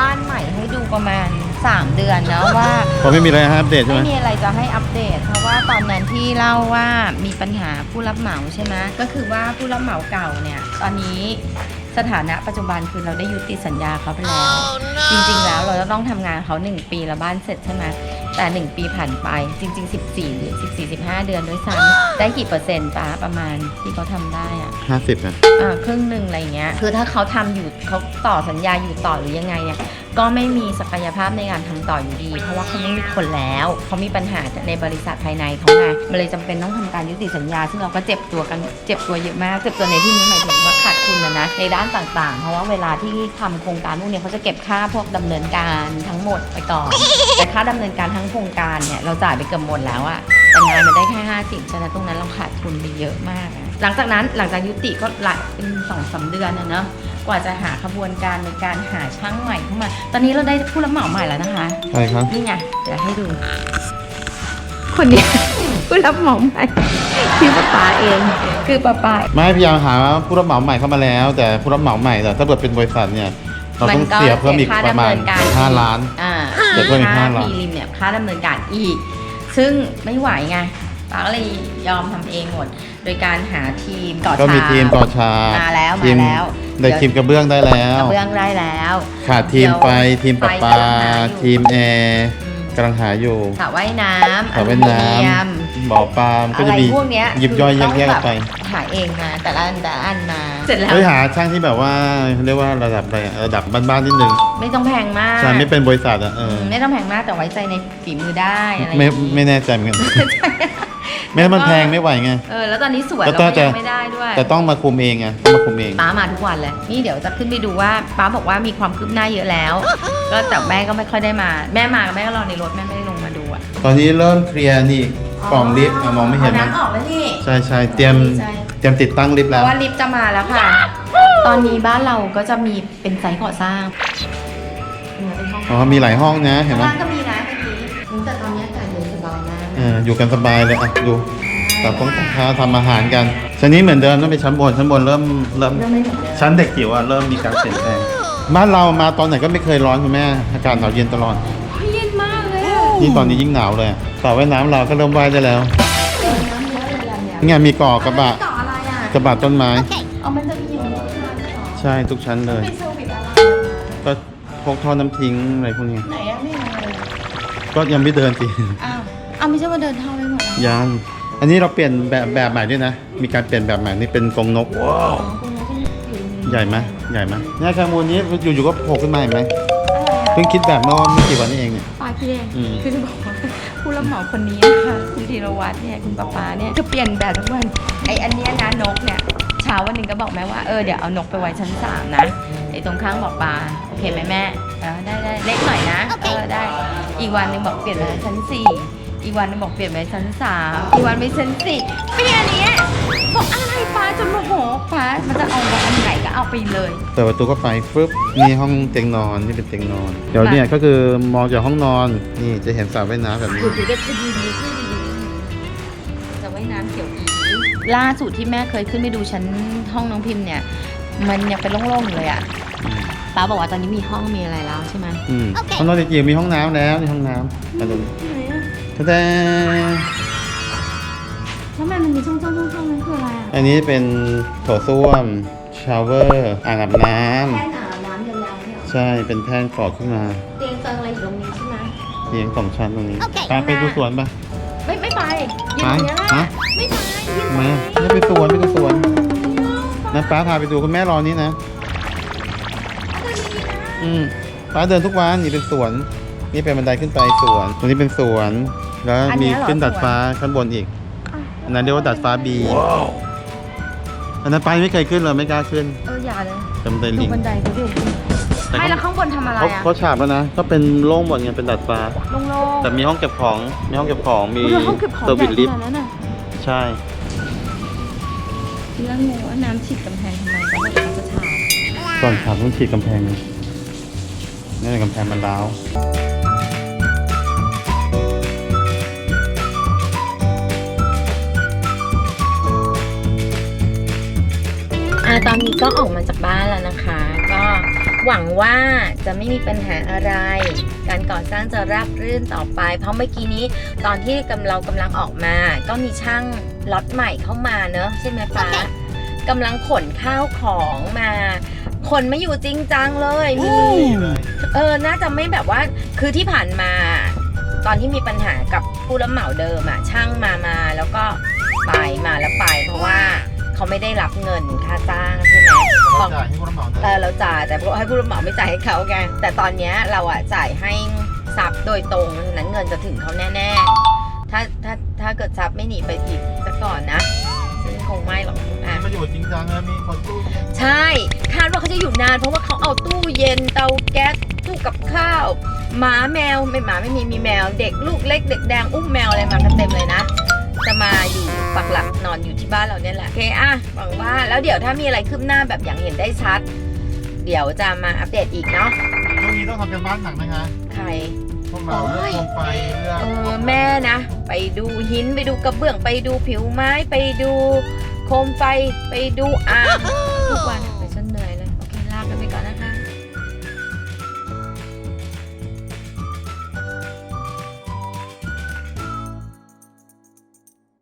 บ้านใหม่ให้ดูประมาณ 3 เดือนนะว่า เพราะไม่มีอะไรให้อัปเดตใช่ไหไม่มมีอะไรจะให้อัปเดต เพราะว่าตอนนั้นที่เล่าว่ามีปัญหาผู้รับเหมาใช่ไหมก็คือว่าผู้รับเหมาเก่าเนี่ยตอนนี้สถานะปัจจุบันคือเราได้ยุติสัญญาเขาไปแล้ว จริงๆแล้วเราจะต้องทำงานเขา1ปีแล้วบ้านเสร็จใช่ไหม แต่ 1 ปีผ่านไปจริง ๆ 14หรือ14 15 เดือนด้วยซ้ำได้กี่เปอร์เซ็นต์ป้าประมาณที่เขาทำได้อะห้าสิบนะ อ่าครึ่งหนึ่งอะไรเงี้ยคือถ้าเขาทำอยู่เขาต่อสัญญาอยู่ต่อหรือยังไงเนี่ย ก็ไม่มีศักยภาพในการทำต่ออยู่ดี เพราะว่าเขาไม่มีคนแล้วเขามีปัญหาในบริษัทภายในเขาไงมันเลยจำเป็นต้องทำการยุติสัญญา ซึ่งเราก็เจ็บตัวกันเจ็บตัวเยอะมากเจ็บตัวในที่นี้หมายถึงว่าขาดทุนนะนะในด้านต่างๆ เพราะว่าเวลาที่ทำโครงการพวกเนี้ยเขาจะเก็บค่าพวกดำเนินการทั้งหมดไปก่อน แต่ค่าดำเนินการทั้งโครงการเนี่ยเราจ่ายไปเกือบหมดแล้วอะแต่งานมันได้แค่ห้าสิบฉะนั้นตรงนั้นเราขาดทุนไปเยอะมากอะ หลังจากนั้นหลังจากยุติก็หลายเป็นสองสามเดือนนะเนอะกว่าจะหาขบวนการในการหาช่างใหม่เข้ามา ตอนนี้เราได้ผู้รับเหมาใหม่แล้วนะคะใช่ครับนี่ไงเดี๋ยวให้ดู คนเนี้ยผู้รับเหมาใหม่ที่ป้าป๋าเอง คือป้าป๋าไม่พยายามหาผู้รับเหมาใหม่เข้ามาแล้ว แต่ผู้รับเหมาใหม่แต่ถ้าเกิดเป็นบริษัทเนี่ยเราต้องเสียเพิ่มอีกประมาณ5ล้านอ่าเดี๋ยวเพิ่มอีกห้าล้านพีริมเนี่ยค่าดำเนินการอีก ซึ่งไม่ไหวไง ป้าก็เลยยอมทำเองหมด โดยการหาทีมก่อก็มีฉาบทีมก่อชามาแล้วทีมมาแล้วได้ทีมกระเบื้องได้แล้กว ระเบื้องได้แล้วขาดทีมไฟทีมประปาไฟกำลังหาอยู่ทีมแอร์อืมกำลังหาอยู่สระว่ายน้ำสระว่ายน้อลูมิเยมำบ่อปลาล์มก็อะไรจะมีพวกเนี้ยยิบย่อยคือแยกต้งๆไปแบบหาเองมาแต่ละอันแต่ละอันมา เสร็จแล้ว เฮ้ยหาช่างที่แบบว่าเรียกว่าระดับอะไรอะระดับบ้านๆนิดนึงไม่ต้องแพงมากใช่ไม่เป็นบริษัทอะเออไม่ต้องแพงมากแต่ไว้ใจในฝีมือได้อะไรอย่างไม่งี้ไม่แน่ใจเหมือนกัน ไม่งั้นมันแพงไม่ไหวไง เออแล้วตอนนี้สวยแล้วเราก็ก็จะ ยังไม่ได้ด้วยแต่ต้องมาคุมเองไงต้องมาคุมเอง ป้ามาทุกวันเลย นี่เดี๋ยวจะขึ้นไปดูว่าป้าบอกว่ามีความคืบหน้าเยอะแล้ว ก็แต่แม่ก็ไม่ค่อยได้มา แม่มาแม่ก็รอในรถแม่ไม่ได้ลงมาดูอะตอนนี้เริ่มเคลียร์นี่กล่องลิฟต์อะมองไม่เห็นอานะน้ำออกแล้วนี่ ใช่ใช่เตรียมดีใจเตรียมติดตั้งลิฟต์เพแล้ว ราะว่าลิฟต์จะมาแล้วค่ะ ตอนนี้บ้านเราก็จะมีเป็นไซต์ก่อสร้างเป็นห้องอ๋อ มีหลายห้องนะ เห็นไหม ข้างล่างก็มี อออยู่กันสบายเลยอะดูแต่ต้องท้าทำอาหารกันชั้นนี้เหมือนเดิมต้องไปชั้นบนชั้นบนเริ่มเริ่มเริ่มไม่เหมือนเดิมชั้นเด็กจิ๋วอะเริ่มมีการเปลี่ยนแปลงบ้านเรามาตอนไหนก็ไม่เคยร้อนคุณแม่อากาศหนาวเย็นตลอดเฮ้ยเย็นมากเลยอะนี่ตอนนี้ยิ่งหนาวเลยสระว่ายน้ำเราก็เริ่มว่ายได้แล้วน้ำเยอะเลยล่ะเนี่ยเนี่ยมีเกาะกระบะเกาะอะไรอะกระบะต้นไม้เอามันจะมีอยู่ในชานเหรอใช่ทุกชั้นเลยเป็นเซอร์วิสอะไรก็พวกท่อน้ำทิ้งอะไรพวกนี้ไหนอะไม่เห็นเลยก็ยังไม่เดินสิอ้าว อ้าวไม่ใช่ว่าเดินเท่าไปหมดแล้วยัง อันนี้เราเปลี่ยนแบบแบบใหม่ด้วยนะ มีการเปลี่ยนแบบใหม่นี่เป็นทรงนกอ๋อคุณน้องก็อยู่ใหญ่ไหมใหญ่ไหมเนี่ยคามูลนี้อยู่ๆก็โผล่ขึ้นมาเห็นไหมอะไรอะเพิ่งคิดแบบเมื่อไม่กี่วันนี้เองเนี่ยปลายพี่เองอืม คือจะบอกว่าผู้รับเหมาคนนี้ค่ะคุณธีรวัตรเนี่ยคุณป๊าป๊าเนี่ยจะเปลี่ยนแบบทุกวันไออันเนี้ยนะนกเนี่ยเช้าวันหนึ่งก็บอกแม่ว่าเออเดี๋ยวเอานกไปไว้ชั้นสามนะไอตรงข้างบอกปลาโอเคไหมแม่เออได้ได้เล็กหน่อยนะเออได้ อีกวันหนึ่งบอกเปลี่ยนไปชั้นสี่ อีกวันหนึงบอกเปลี่ยนไปชั้นสามอีกวันไปชั้นสี่เปลี่ยนอันเนี้ยบอกอะไรป้าจนโมโหป้ามันจะเอาอันไหนก็เอาไปเลยเปิดประตูก็ไปฟึบนี่ห้องเตียงนอนนี่เป็นเตียงนอน เดี๋ยวเนี่ยก็คือมองจากห้องนอนนี่จะเห็นสระว่ายน้ำแบบนี้ดูดูดูดูดูดูจะว่ายน้ำเขียวอีล่าสุดที่แม่เคยขึ้นไปดูชั้นห้องน้องพิมพ์เนี่ย มันยังเป็นโล่งๆอยู่เลยอะป้าบอกว่าตอนนี้มีห้องมีอะไรแล้วใช่ไหมอืมห้องนอนเด็กจิ๋วมีห้องน้ำแล้วนี่ห้องน้ำมาดู ไหนอะแท้แล้วแม่มันมีช่องๆช่องๆช่องนั้นคืออะไรอะๆอันนี้เป็นโถส้วมชาวเวอร์อ่างอาบน้ำแท่นอาบน้ำยาวๆเนี่ยเหรอใช่เป็นแท่นก่อขึ้นมาเตียงเติงอะไรอยู่ตรงนี้ใช่ไหมเตียงสองชั้นตรงนี้โอเค ไปไปดูสวนปะ ไม่ไม่ไปยืนตรงเนี้ยแหละฮะ ไม่ไปยืนตรงมานี้ไม่ไปสวนไม่ไปสวนนะป้าพาไปดูคุณแม่รอนี้นะ อืมป้าเดินทุกวันนี่เป็นสวน นี่เป็นบันไดขึ้นไปสวนตรงนี้เป็นสวน แล้วมีขึ้นดัดฟ้าข้างบนอีกอันนั้นเรียกว่าดัดฟ้าบีอันนั้นไปายังไม่เคยขึ้นเลยไม่กล้าขึ้นเอออย่าเลยจำได้ดูลิงบันไดเขาดิแต่ไม่เขาแล้วข้างบนทำอะไรเขาอะเขาฉาบแล้วนะก็เป็นโล่งหมดไงเป็นดัดฟ้า โล่งๆแต่มีห้องเก็บของมีห้องเก็บของมีเรือห้องเก็บของเซอร์วิสลิฟใหญ่ต์ขนาดนั้นน่ะใช่เรื่องงงว่าน้ำฉีดกำแพงทำไมเขาบอกเขาจะฉาบก่อนฉาบต้องฉีดกำแพงนี่นี่กำแพงมันร้าว อ่าตอนนี้ก็ออกมาจากบ้านแล้วนะคะ ก็หวังว่าจะไม่มีปัญหาอะไร การก่อสร้างจะราบรื่นต่อไป เพราะเมื่อกี้นี้ตอนที่กำเรากำลังออกมา ก็มีช่างล็อตใหม่เข้ามาเนอะใช่ไหมฟ้ากำลังขนข้าวของมาขนไม่อยู่จริงจังเลยมีเออน่าจะไม่แบบว่าคือที่ผ่านมา ตอนที่มีปัญหากับผู้รับเหมาเดิมอะช่างมามาแล้วก็ไปมาแล้วไปเพราะว่า เขาไม่ได้รับเงินค่าจ้างใช่ไหมเราจ่ายให้ผู้รับเหมาเออเราจ่ายแต่ให้ผู้รับเหมาไม่จ่ายให้เขาไงแต่ตอนเนี้ยเราอะจ่ายให้ซับโดยตรงฉะนั้นเงินจะถึงเขาแน่ๆถ้าถ้าถ้าเกิดซับไม่หนีไปอีกซะก่อนนะซึ่งคงไม่หรอกอะ มาอยู่จริงจังนะมีคนตู้ใช่คาดว่าเขาจะอยู่นาน เพราะว่าเขาเอาตู้เย็นเตาแก๊สตู้กับข้าวหมาแมวไม่หมาไม่มีมีแมว เด็กลูกเล็กเด็กแดงอุ้มแมวอะไรมากันเต็มเลยนะ จะมาอยู่ปักหลักนอนอยู่ที่บ้านเราเนี่ยแหละโอเคอะหวังว่าแล้วเดี๋ยวถ้ามีอะไรคืบหน้าแบบอย่างเห็นได้ชัด เดี๋ยวจะมาอัปเดตอีกเนาะช่วงนี้ต้องทำกันบ้านหนักนะคะใคร พวกเราเรื่องโคมไฟเรื่องเออแม่นะ ไปดูหินไปดูกระเบื้องไปดูผิวไม้ไปดูโคมไฟไปดูอ่างทุกวัน